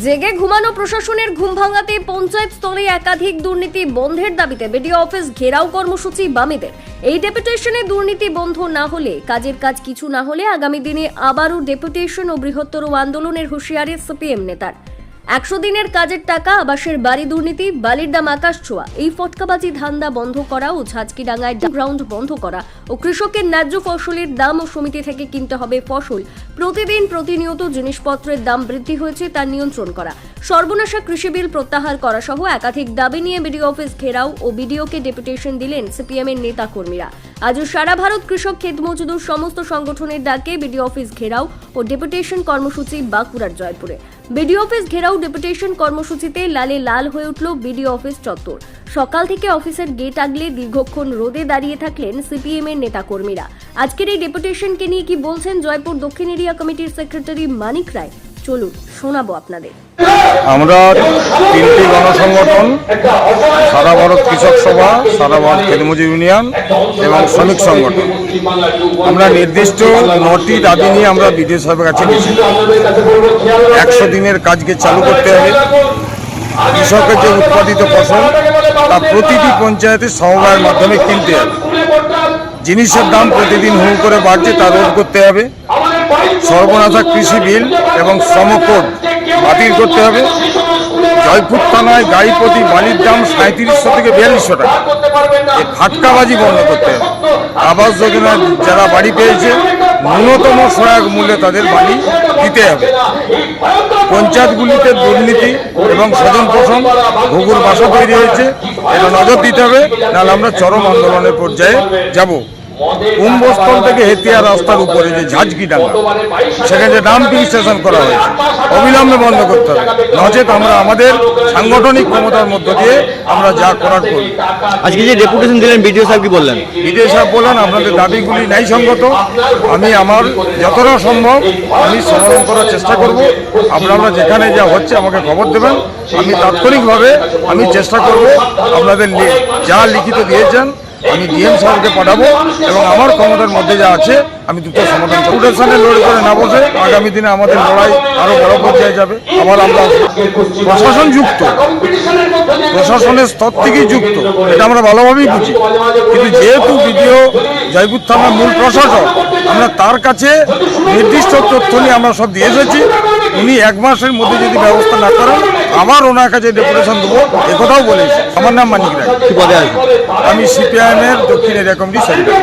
জেগে ঘুমানো প্রশাসনের ঘুম ভাঙাতে পঞ্চায়েত স্তরে একাধিক দুর্নীতি বন্ধের দাবিতে বিডিও অফিস ঘেরাও কর্মসূচি বামেদের। এই ডেপুটেশনে দুর্নীতি বন্ধ না হলে, কাজের কাজ কিছু না হলে আগামী দিনে আবারও ডেপুটেশন ও বৃহত্তর আন্দোলনের হুঁশিয়ারি সিপিএম নেতার। একশো দিনের কাজের টাকা, আবাসের বাড়ি দুর্নীতি, বালির দাম আকাশ ছোঁয়া। এই ফটকাবাজি ধান্দা বন্ধ করা ও ঝাঁচকিডাঙ্গায় গ্রাউন্ড বন্ধ করা ও কৃষকের ন্যায্য ফসলের দাম ও সমিতি থেকে কিনতে হবে ফসল। প্রতিদিন প্রতিনিয়ত জিনিসপত্রের দাম বৃদ্ধি হয়েছে, তা নিয়ন্ত্রণ করা। সর্বনাশা কৃষি বিল প্রত্যাহার করা সহ একাধিক দাবি নিয়ে বিডিও অফিস ঘেরাও ও বিডিওকে ডেপুটেশন দিলেন সিপিএম এর নেতা কর্মীরা। আজও সারা ভারত কৃষক ক্ষেত মজদুর সমস্ত সংগঠনের ডাকে বিডিও অফিস ঘেরাও ও ডেপুটেশন কর্মসূচি বাঁকুড়ার জয়পুরে। বিডিও অফিস ঘেরাও ডেপুটেশন কর্মসূচিতে লালে লাল হয়ে উঠল বিডিও অফিস চত্বর। সকাল থেকে অফিসের গেট আগলে দীর্ঘক্ষণ রোদে দাঁড়িয়ে থাকলেন সিপিএম এর নেতাকর্মীরা। আজকের এই ডেপুটেশনকে নিয়ে কি বলছেন জয়পুর দক্ষিণ এরিয়া কমিটির সেক্রেটারি মানিক রায়? চলুন, শোনাবো আপনাদের। আমরা তিনটি গণসংগঠন, সারা ভারত কৃষক সভা, সারা ভারত খেলমজুর ইউনিয়ন এবং শ্রমিক সংগঠন। আমরা নির্দিষ্ট নটি দাবি নিয়ে আমরা বিডিও সাহেবের কাছে গেছি। একশো দিনের কাজকে চালু করতে হবে। কৃষকের যে উৎপাদিত ফসল, তা প্রতিটি পঞ্চায়েতে সমবায়ের মাধ্যমে কিনতে হবে। জিনিসের দাম প্রতিদিন হু করে বাড়ছে, তা রোধ করতে হবে। সর্বনাশা কৃষি বিল এবং শ্রম কোড বাতিল করতে হবে। জয়পুর থানায় গাড়ি প্রতি বালির দাম সাঁত্রিশশো থেকে বিয়াল্লিশশো টাকা। এই ফাটকাবাজি বন্ধ করতে হবে। আবাস যোজনা যারা বাড়ি পেয়েছে, ন্যূনতম সহায়ক মূল্যে তাদের বাড়ি দিতে হবে। পঞ্চায়েতগুলিতে দুর্নীতি এবং স্বজন পোষণ ঘুঘুর বাসা তৈরি হয়েছে। এটা নজর দিতে হবে, নাহলে আমরা চরম আন্দোলনের পর্যায়ে যাব। কুম্ভস্থল থেকে হেতিয়া রাস্তার উপরে যে ঝাঁঝকি ডাঙ্গা সেখানে যে ডাম্পিং স্টেশন করা হয়েছে অবিলম্বে বন্ধ করতে হবে। নচেত আমরা আমাদের সাংগঠনিক ক্ষমতার মধ্য দিয়ে আমরা যা করার করি। আজকে যে ডেপুটেশন দিলেন বিডিও সাহেব কি বললেন? বিজয় সাহেব বললেন আপনাদের দাবিগুলি ন্যায়সঙ্গত আমি আমার যতটা সম্ভব আমি সমাধান করার চেষ্টা করব। আপনারা যেখানে যা হচ্ছে আমাকে খবর দেবেন। আমি তাৎক্ষণিকভাবে আমি চেষ্টা করব আপনাদের যা লিখিত দিয়েছেন আমি ডিএম সাহেবকে পাঠাবো এবং আমার ক্ষমতার মধ্যে যা আছে, আমি দ্রুত সমাধান করব। প্রোটেকশনে লড়াই করে না বসে আগামী দিনে আমাদের লড়াই আরও বড় পর্যায়ে যাবে। আবার আমরা প্রশাসন যুক্ত। প্রশাসনের স্তর থেকেই যুক্ত। এটা আমরা ভালোভাবেই বুঝি। কিন্তু যেহেতু বিডিও জয়পুর থানার মূল প্রশাসক, আমরা তার কাছে নির্দিষ্ট তথ্য নিয়ে আমরা সব দিয়ে এসেছি। উনি এক মাসের মধ্যে যদি ব্যবস্থা না করেন আবার ওনার কাছে ডেপুটেশন দেবো একথাও বলেছি আমার নাম মানিক রায়। কি পদে আসবে? আমি সিপিআইএমের দক্ষিণ এরিয়া কমিটি সেক্রেটারি